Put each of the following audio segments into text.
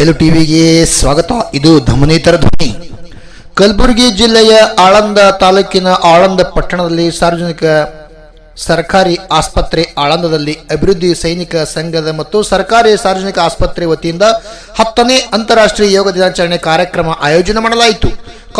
ಬಯಲು ಟಿವಿಗೆ ಸ್ವಾಗತ. ಇದು ಧಮನೇತರ ಧ್ವನಿ. ಕಲಬುರಗಿ ಜಿಲ್ಲೆಯ ಆಳಂದ ತಾಲೂಕಿನ ಆಳಂದ ಪಟ್ಟಣದಲ್ಲಿ ಸಾರ್ವಜನಿಕ ಸರ್ಕಾರಿ ಆಸ್ಪತ್ರೆ ಆಳಂದದಲ್ಲಿ ಅಭಿವೃದ್ಧಿ ಸೈನಿಕ ಸಂಘದ ಮತ್ತು ಸರ್ಕಾರಿ ಸಾರ್ವಜನಿಕ ಆಸ್ಪತ್ರೆ ವತಿಯಿಂದ ಹತ್ತನೇ ಅಂತಾರಾಷ್ಟ್ರೀಯ ಯೋಗ ದಿನಾಚರಣೆ ಕಾರ್ಯಕ್ರಮ ಆಯೋಜನೆ ಮಾಡಲಾಯಿತು.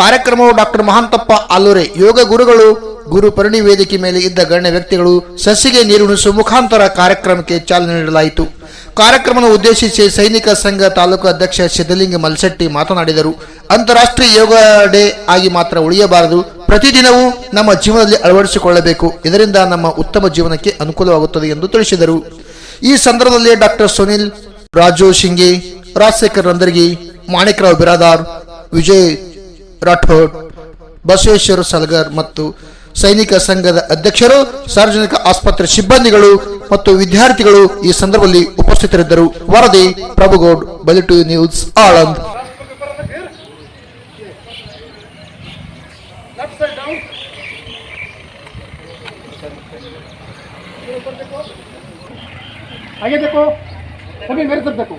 ಕಾರ್ಯಕ್ರಮವು ಡಾಕ್ಟರ್ ಮಹಾಂತಪ್ಪ ಆಲೂರೆ ಯೋಗ ಗುರುಗಳು, ಗುರು ಪರಿಣಿ ವೇದಿಕೆ ಮೇಲೆ ಇದ್ದ ಗಣ್ಯ ವ್ಯಕ್ತಿಗಳು ಸಸಿಗೆ ನೀರುಣಿಸುವ ಮುಖಾಂತರ ಕಾರ್ಯಕ್ರಮಕ್ಕೆ ಚಾಲನೆ ನೀಡಲಾಯಿತು. ಕಾರ್ಯಕ್ರಮವನ್ನು ಉದ್ದೇಶಿಸಿ ಸೈನಿಕ ಸಂಘ ತಾಲೂಕು ಅಧ್ಯಕ್ಷ ಸಿದ್ದಲಿಂಗ ಮಲ್ಸೆಟ್ಟಿ ಮಾತನಾಡಿದರು. ಅಂತಾರಾಷ್ಟ್ರೀಯ ಯೋಗ ಡೇ ಆಗಿ ಮಾತ್ರ ಉಳಿಯಬಾರದು. ಪ್ರತಿದಿನವೂ ನಮ್ಮ ಜೀವನದಲ್ಲಿ ಅಳವಡಿಸಿಕೊಳ್ಳಬೇಕು. ಇದರಿಂದ ನಮ್ಮ ಉತ್ತಮ ಜೀವನಕ್ಕೆ ಅನುಕೂಲವಾಗುತ್ತದೆ ಎಂದು ತಿಳಿಸಿದರು. ಈ ಸಂದರ್ಭದಲ್ಲಿ ಡಾಕ್ಟರ್ ಸುನಿಲ್, ರಾಜು ಶಿಂಗಿ, ರಾಜಶೇಖರ್ ರಂದರ್ಗಿ, ಮಾಣಿಕರಾವ್ ಬಿರಾದಾರ್, ವಿಜಯ್ ರಾಠೋಡ್, ಬಸವೇಶ್ವರ ಸಲಗರ್ ಮತ್ತು ಸೈನಿಕ ಸಂಘದ ಅಧ್ಯಕ್ಷರು ಸಾರ್ವಜನಿಕ ಆಸ್ಪತ್ರೆ ಸಿಬ್ಬಂದಿಗಳು ಮತ್ತು ವಿದ್ಯಾರ್ಥಿಗಳು ಈ ಸಂದರ್ಭದಲ್ಲಿ ಉಪಸ್ಥಿತರಿದ್ದರು ವರದಿ ಪ್ರಭುಗೌಡ್ ಬಲಿಟು news Aland left side down आगे देखो सभी मेरे तरफ देखो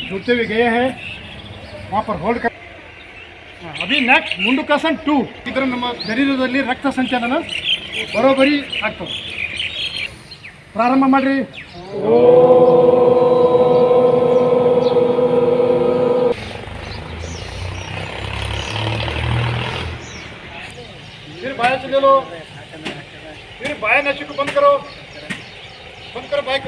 जुड़ते हुए गए हैं वहाँ पर होल्ड कर हाँ, अभी नेक्स्ट ಮುಂಡುಕಾಸನ್ ಟೂ ಇದರ ನಮ್ಮ ಶರೀರದಲ್ಲಿ ರಕ್ತ ಸಂಚಲನ ಬರೋಬ್ಬರಿ ಆಗ್ತದೆ ಪ್ರಾರಂಭ ಮಾಡ್ರಿ फिर बाया चले लो फिर बाया नशे को बंद करो बंद करो बाइक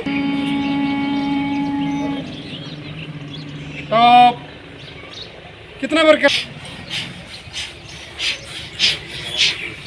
स्टॉप कितना बार कर